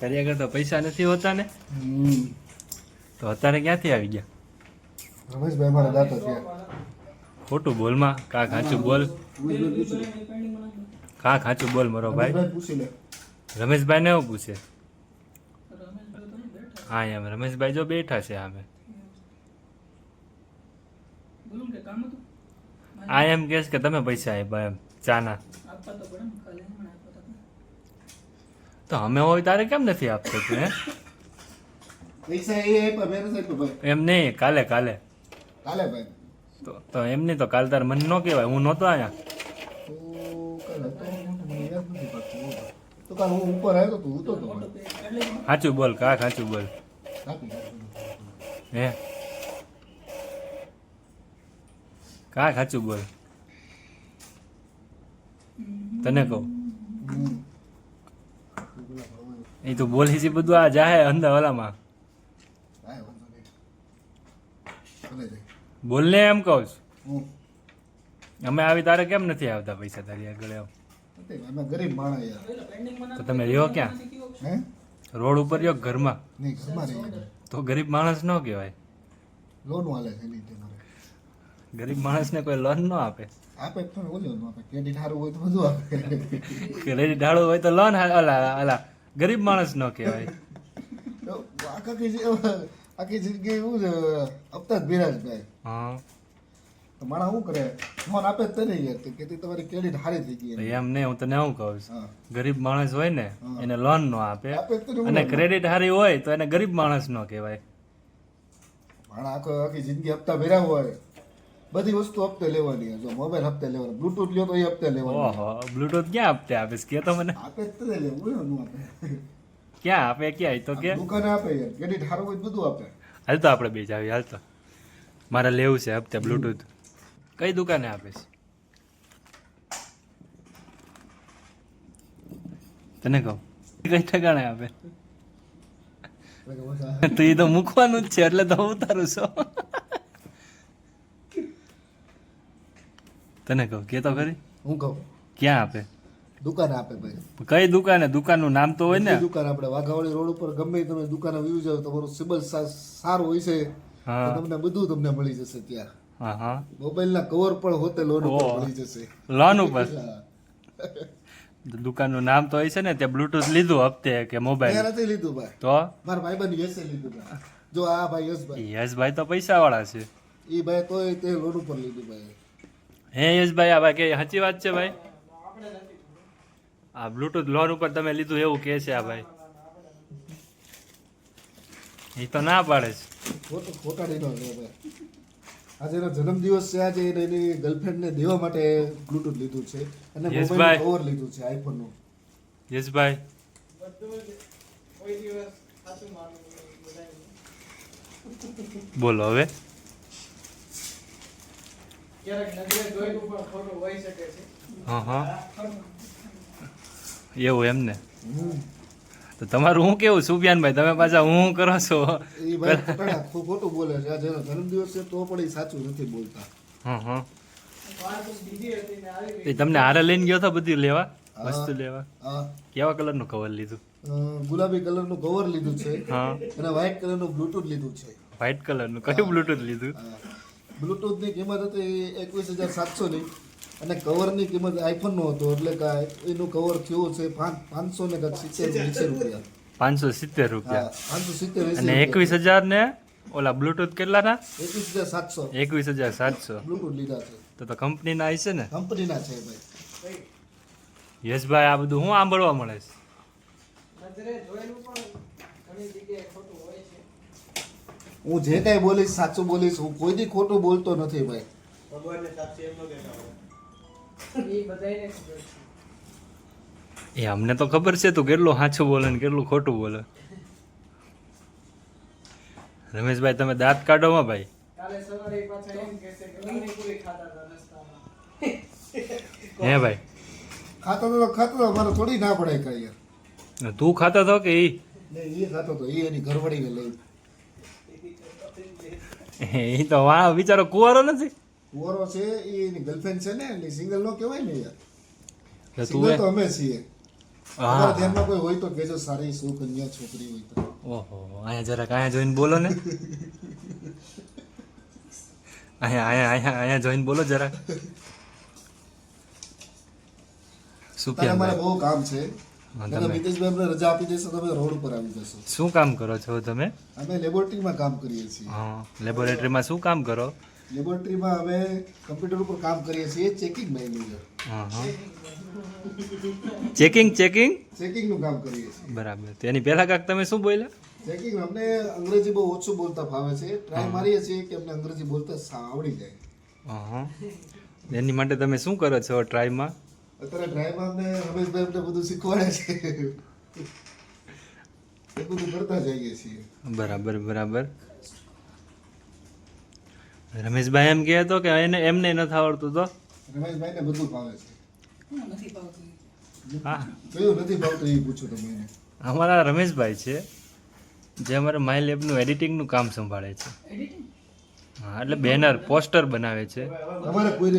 તારી આગળ તો પૈસા નથી હોતા ને? તો અત્યારે ક્યાંથી આવી ગયા? રમેશભાઈ મારા દાંતો થયા. ખોટું બોલમાં કા ખાચું બોલ. કા ખાચું બોલ મારો ભાઈ. રમેશભાઈ ને એવું પૂછે. હા એમ. રમેશભાઈ જો બેઠા છે આમે આ એમ કહેશ કે તમે પૈસા આપ્યા એમ. ચાના તો અમે હોય તારે કેમ નથી આપતો તું હે? પૈસા એ આપ્યા મેં નથી ભાઈ. એમ નહીં કાલે કાલે. કાલે ભાઈ. તો તો એમ નહીં તો કાલ તારે મને ન કહેવાય હું નહોતો અહીંયા સાચું બોલ કા સાચું બોલ. હે? કા સાચું બોલ? તને કહું. એ તો બોલે છે બધું આ જાહે અંદર ઓલામાં કાંઈ વાંધો નહીં. ભલે જાય. બોલ ને એમ કહું છું. અમે આવી તારે કેમ નથી આવતા પૈસા તારી આગળ એમ? ગરીબ માણસ તો તમે રહ્યો ક્યાં? રોડ ઉપર રહ્યો ઘરમાં? તો ગરીબ માણસ ન કહેવાય. લોન વાલે છે ગરીબ માણસને કોઈ લોન ન આપે? આપે પણ ઓલું ન આપે. ક્રેડિટ સારું હોય તો બધું આપે. ક્રેડિટ ઢાળું હોય તો લોન અલા અલા. ગરીબ માણસ ન કહેવાય. આખી જિંદગી આખી જિંદગી એવું જ હપ્તા જ બિરાજભાઈ હા. તો માણસ શું કરે? ફોન આપે જ તને યાર કે તમારી ક્રેડિટ હારી થઈ ગઈ નહીં હું તને શું કહું? છું ગરીબ માણસ હોય ને એને લોન નો આપે. આપે અને ક્રેડિટ હારી હોય તો એને ગરીબ માણસ નો કહેવાય. માણસ આખો આખી જિંદગી હપ્તા ભર્યા હોય. બધી વસ્તુ હપ્તે લેવાની જો મોબાઈલ હપ્તે લેવાનો બ્લુટૂથ લ્યો તો એ હપ્તે લેવાનો. ઓહો બ્લુટૂથ ક્યાં હપ્તે આપીશ કે તો મને. આપે તો લેવું હોય આપે. ક્યાં આપે? ક્યાં તો કે. દુકાને આપે યાર. ક્રેડિટ સારું હોય બધું આપે. હાલ તો આપણે બે જાવી હાલ તો. મારે લેવું છે હપ્તે બ્લુટૂથ કઈ દુકાને આપીશ તને કહું. કઈ ઠેકાણે આપે? તો એ તો મૂકવાનું જ છે એટલે તો હું ઉતારું છું. તને કહું કે તો ખરી? હું કહું? ક્યાં આપે? દુકાન આપે ભાઈ. કઈ દુકાને? દુકાનનું નામ તો હોય ને? દુકાન આપણે વાઘાવાળી રોડ ઉપર ગમે તમે દુકાને વ્યૂ જાવ તમારું સિબલ સારું હોય છે. તમને બધું તમને મળી જશે ત્યાં. મોબાઈલ ના કવર પણ હોતે લોન ઉપર મળી જશે. લોન ઉપર. દુકાનનું નામ તો હોય છે ને તે બ્લુટૂથ લીધું હપ્તે કે મોબાઈલ? નથી લીધું ભાઈ. તો? મારા ભાઈ ભાઈબંધ યસે લીધું ભાઈ. જો આ ભાઈ યશભાઈ. યશભાઈ તો પૈસા વાળા છે. એ ભાઈ તોય તે લોન ઉપર લીધું ભાઈ. હે યશભાઈ આ ભાઈ કે સાચી વાત છે ભાઈ? આ બ્લુટૂથ લોન ઉપર તમે લીધું એવું કે છે આ ભાઈ. એ તો ના પાડે છે. આજે એનો જન્મદિવસ છે આજે એને ગર્લફ્રેન્ડને દેવા માટે બ્લુટૂથ લીધું છે અને. મોબાઈલ કવર લીધું છે આઈફોનનું યશભાઈ. બોલો હવે. હા હા. એવું એમ ને? તો તમારું હું કેવું સુફિયાનભાઈ તમે પાછા હું કરો છો? એ ભાઈ ખોટાડા ખોટું બોલે છે. આજે એનો જન્મદિવસ છે તો પણ એ સાચું નથી બોલતા. હા હા. એ તમને હારે લઈને ગયો તો બધી લેવા. વસ્તુ લેવા? આ કેવા કલરનું કવર લીધું? ગુલાબી કલરનું કવર લીધું છે હા. અને વ્હાઈટ કલરનું બ્લૂટૂથ લીધું છે. વ્હાઈટ કલરનું. કયું બ્લુટૂથ લીધું? બ્લુટૂથની કિંમત હતી એકવીસ હજાર સાતસોની અને કવરની કિંમત આઈફોનનો હતો એટલે કે એનું કવર થયું છે પાંચસો ને સિત્તેર રૂપિયા. પાંચસો સિત્તેર રૂપિયા. પાંચસો સિત્તેર અને એકવીસ હજાર ને ઓલા બ્લુટૂથ કેટલાના? એકવીસ હજાર સાતસો. એકવીસ હજાર સાતસો. બ્લુટુથ લીધા છે. તો તો કંપનીના હશે ને? કંપનીના છે ભાઈ. યશભાઈ આ બધું હું સાંભળવા મળે છે. હું જે કાંઈ બોલીશ સાચું બોલીશ હું કોઈ દી ખોટું બોલતો નથી ભાઈ. એ અમને તો ખબર છે તું કેટલું સાચું બોલે ને કેટલું ખોટું બોલે. રમેશભાઈ તમે દાંત કાઢો માં ભાઈ. હે ભાઈ. ખાતો તો ખાતો તો મારે થોડી ના પડાય કઈ યાર. તું ખાતો તો કે ઈ? ને એ ખાતો તો એ એની ઘરવાળીને લઈ એ તો વાહ બિચારો કુંવારો નથી? કુંવરો છે એની ગર્લફ્રેન્ડ છે ને એટલે સિંગલ નો કહેવાય ને યાર. સિંગલ તો અમે છીએ. તમારા ધ્યાનમાં કોઈ હોય તો કહેજો સારી સુકન્યા છોકરી હોય તો. ઓહો અહીંયા જરાક અહીંયા જોઈને બોલો ને. અહીંયા અહીંયા અહીંયા અહીંયા જોઈને બોલો જરાક. તારે બહુ કામ છે. મિતેશભાઈ રજા આપી દેશો તમે રોડ ઉપર આવી જશો. શું કામ કરો છો તમે? અમે લેબોરેટરીમાં કામ કરીએ છીએ. હા લેબોરેટરીમાં શું કામ કરો? લેબોરેટરીમાં અમે કમ્પ્યુટર ઉપર કામ કરીએ છીએ ચેકિંગ મેનેજર હા હા. Checking checking? ચેકિંગનું કામ કરીએ છીએ. બરાબર. તેની એની પહેલા કાક તમે શું બોલ્યા? ચેકિંગ અમને અંગ્રેજી બહુ ઓછું બોલતા ફાવે છે. ટ્રાય મારીએ છીએ કે અમને અંગ્રેજી બોલતા આવડી જાય. હા એની માટે તમે શું કરો છો ટ્રાયમાં અત્યારે ડ્રાઈવરને રમેશભાઈ અમને બધું શીખવાડે છે. એ બધું કરતા જઈએ છીએ. બરાબર બરાબર. રમેશભાઈ એમ કહે તો કે એને એમને નથી આવડતું તો? રમેશભાઈને બધું ભાવે છે. હા કયું નથી ભાવતું એ પૂછો તમે અમારા રમેશભાઈ છે જે અમારે માય લેબનું એડિટિંગનું કામ સંભાળે છે. હા એટલે બેનર પોસ્ટર બનાવે છે. તમારે કોઈ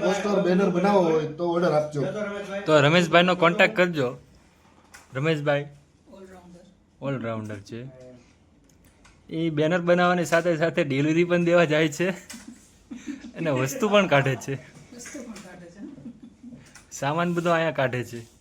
પોસ્ટર બેનર બનાવવો હોય તો ઓર્ડર આપજો. તો રમેશભાઈનો કોન્ટેક્ટ કરજો. રમેશભાઈ. ઓલરાઉન્ડર છે. એ બેનર બનાવવાની સાથે સાથે ડિલિવરી પણ દેવા જાય છે. અને વસ્તુ પણ કાઢે છે. સામાન બધો અહીંયા કાઢે છે.